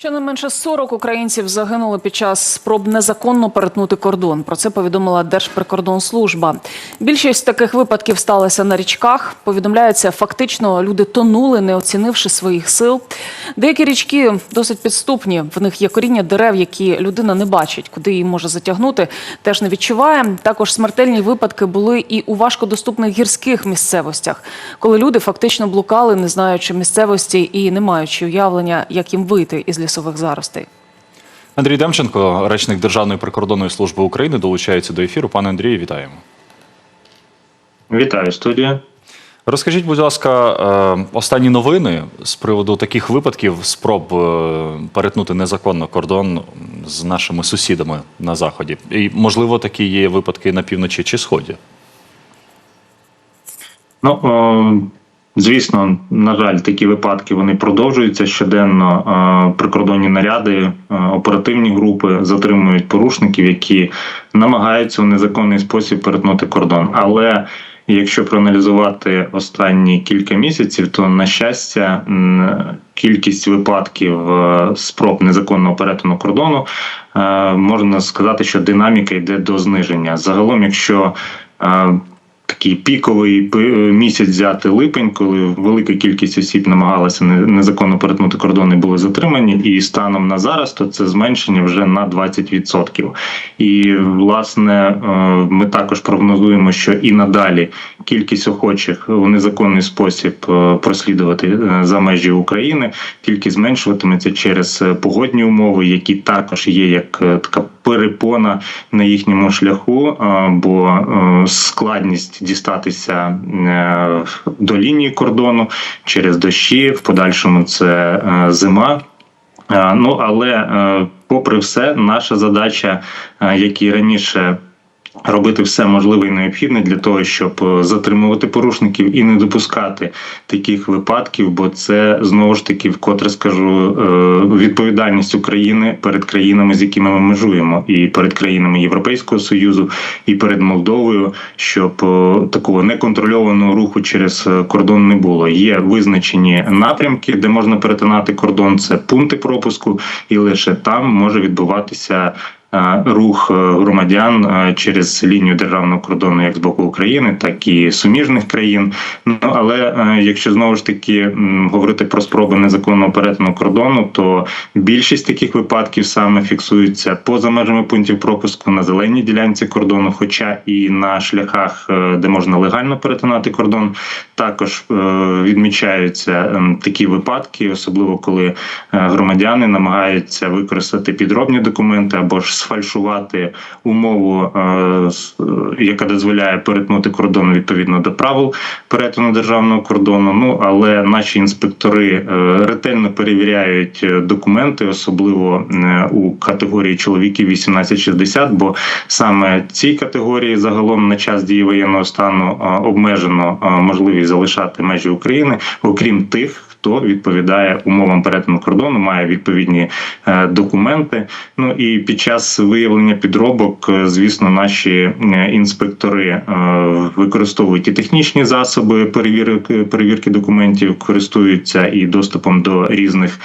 Щонайменше 40 українців загинули під час спроб незаконно перетнути кордон. Про це повідомила Держприкордонслужба. Більшість таких випадків сталося на річках. Повідомляється, фактично люди тонули, не оцінивши своїх сил. Деякі річки досить підступні. В них є коріння дерев, які людина не бачить, куди її може затягнути, теж не відчуває. Також смертельні випадки були і у важкодоступних гірських місцевостях, коли люди фактично блукали, не знаючи місцевості і не маючи уявлення, як їм вийти із лісових заростей. Андрій Демченко, речник Державної прикордонної служби України, долучається до ефіру. Пане Андрію, вітаємо. Вітаю студія. Розкажіть, будь ласка, е, останні новини з приводу таких випадків спроб е, перетнути незаконно кордон з нашими сусідами на заході. І можливо, такі є випадки на півночі чи сході. Ну звісно, на жаль, такі випадки вони продовжуються щоденно. Прикордонні наряди, оперативні групи затримують порушників, які намагаються у незаконний спосіб перетнути кордон. Але якщо проаналізувати останні кілька місяців, то на щастя кількість випадків е, спроб незаконного перетину кордону е, можна сказати, що динаміка йде до зниження. Загалом, якщо е, такий піковий місяць взяти липень, коли велика кількість осіб намагалася незаконно перетнути кордон і були затримані, і станом на зараз, то це зменшення вже на 20%. І власне е, ми також прогнозуємо, що і надалі кількість охочих у незаконний спосіб е, прослідувати е, за межі України тільки зменшуватиметься через е, погодні умови, які також є як е, така перепона на їхньому шляху, бо е, складність дістатися е, до лінії кордону через дощі, в подальшому це е, зима. Ну але попри все, наша задача, як і раніше. Робити все можливе і необхідне для того, щоб е, затримувати порушників і не допускати таких випадків, бо це знову ж таки вкотре скажу е, відповідальність України перед країнами, з якими ми межуємо, і перед країнами Європейського союзу, і перед Молдовою, щоб е, такого неконтрольованого руху через кордон не було. Є визначені напрямки, де можна перетинати кордон. Це пункти пропуску, і лише там може відбуватися. Е, Рух е, громадян е, через лінію державного кордону, як з боку України, так і суміжних країн. Ну але якщо знову ж таки говорити про спроби незаконного перетину кордону, то більшість таких випадків саме фіксуються поза межами пунктів пропуску на зеленій ділянці кордону, хоча і на шляхах, де можна легально перетинати кордон, також відмічаються такі випадки, особливо коли громадяни намагаються використати підробні документи або ж сфальшувати умову, е, е, яка дозволяє перетнути кордон відповідно до правил перетину державного кордону. Ну але наші інспектори е, ретельно перевіряють документи, особливо у категорії чоловіків 18-60, бо саме цій категорії загалом на час дії воєнного стану обмежено можливість залишати межі України, окрім тих. Хто відповідає умовам перетину кордону, має відповідні е, документи. Ну і під час виявлення підробок, е, звісно, наші е, інспектори використовують і технічні засоби перевірки перевірки документів, користуються і доступом до різних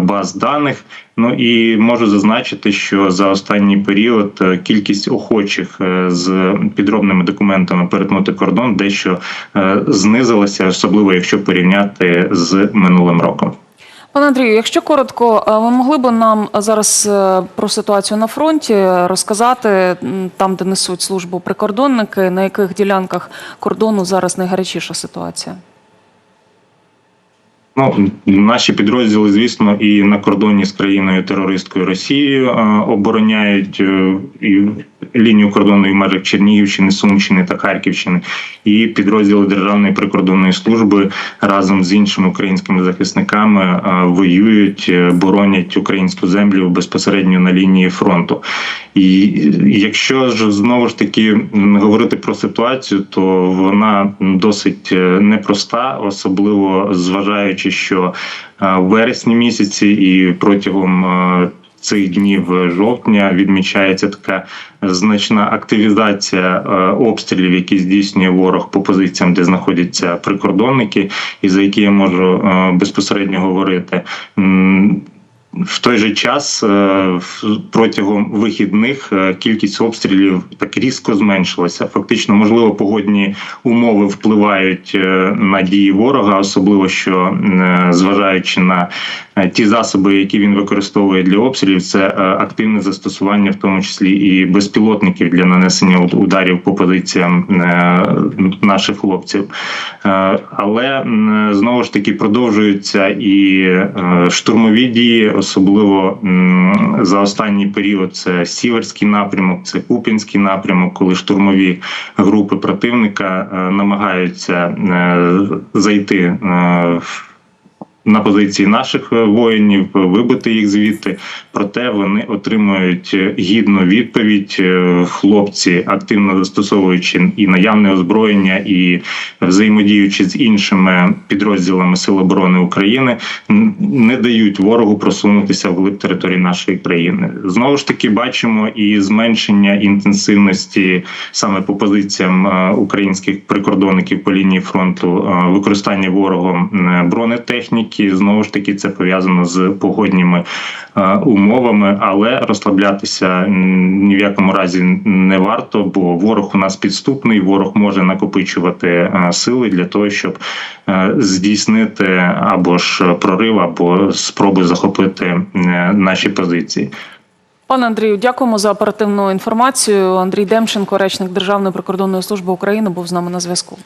баз даних. Ну і можу зазначити, що за останній період кількість охочих з підробними документами перетнути кордон дещо знизилася, особливо якщо порівняти з минулим роком. Пане Андрію, якщо коротко, е, ви могли б нам зараз е, про ситуацію на фронті розказати там, де несуть службу прикордонники, на яких ділянках кордону зараз найгарячіша ситуація? Ну, наші підрозділи, звісно, і на кордоні з країною терористкою Росією е, обороняють е, і лінію кордону і в межах Чернігівщини, Сумщини та Харківщини, і підрозділи Державної прикордонної служби разом з іншими українськими захисниками е, воюють, боронять українську землю безпосередньо на лінії фронту. І якщо ж знову ж таки говорити про ситуацію, то вона досить непроста, особливо зважаючи, що е, в вересні місяці і протягом е, цих днів жовтня відмічається така значна активізація е, обстрілів, які здійснює ворог по позиціям, де знаходяться прикордонники, і за які я можу безпосередньо говорити. В той же час е, протягом вихідних е, кількість обстрілів так різко зменшилася. Фактично, можливо, погодні умови впливають е, на дії ворога, особливо що зважаючи на ті засоби, які він використовує для обстрілів, це е, активне застосування, в тому числі і безпілотників для нанесення ударів по позиціям е, наших хлопців. Е, Але знову ж таки продовжуються і е, штурмові дії, особливо за останній період. Це Сіверський напрямок, це Купінський напрямок, коли штурмові групи противника е, намагаються е, зайти е, в на позиції наших е, воїнів, вибити їх звідти. Проте вони отримують е, гідну відповідь. Е, Хлопці, активно застосовуючи і наявне озброєння, і взаємодіючи з іншими підрозділами Сил оборони України, не дають ворогу просунутися вглиб території нашої країни. Знову ж таки, бачимо і зменшення інтенсивності саме по позиціям е, українських прикордонників по лінії фронту, е, використання ворогом е, бронетехніки. Знову ж таки, це пов'язано з погодніми е, умовами, але розслаблятися ні в якому разі не варто, бо ворог у нас підступний, ворог може накопичувати е, сили для того, щоб е, здійснити або ж прорив, або спроби захопити наші позиції. Пане Андрію, дякуємо за оперативну інформацію. Андрій Демченко, речник Державної прикордонної служби України, був з нами на зв'язку.